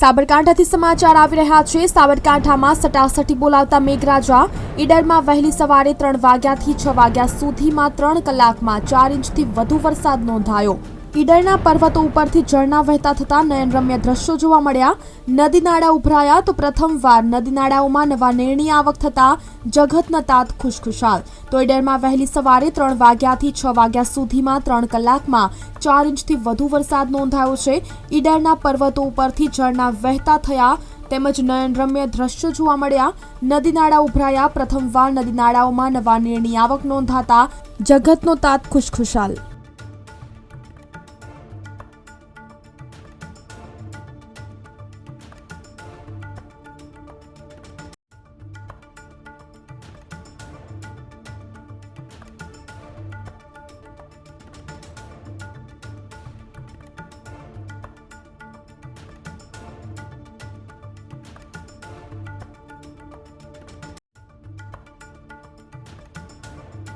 સાબરકાંઠાથી સમાચાર આવી રહ્યા છે. સાબરકાંઠામાં સટાસટી બોલાવતા મેઘરાજા ઈડરમાં વહેલી સવારે ત્રણ વાગ્યાથી છ વાગ્યા સુધીમાં ત્રણ કલાકમાં ચાર ઇંચથી વધુ વરસાદ નોંધાયો. ઈડરના પર્વતો ઉપરથી ઝરણા વહેતા થતા નયનરમ્ય દ્રશ્યો જોવા મળ્યા. નદી નાળા ઉભરાયા તો પ્રથમવાર નદી નાળાઓમાં નવા નીરની આવક થતા જગતના તાત ખુશખુશાલ. તો ઈડરમાં વહેલી સવારે ત્રણ વાગ્યાથી છ વાગ્યા સુધીમાં ત્રણ કલાકમાં ચાર ઇંચથી વધુ વરસાદ નોંધાયો છે. ઈડરના પર્વતો ઉપરથી ઝરણા વહેતા થયા તેમજ નયનરમ્ય દ્રશ્યો જોવા મળ્યા. નદી નાળા ઉભરાયા પ્રથમવાર નદી નાળાઓમાં નવા નીરની આવક નોંધાતા જગતનો તાત ખુશખુશાલ.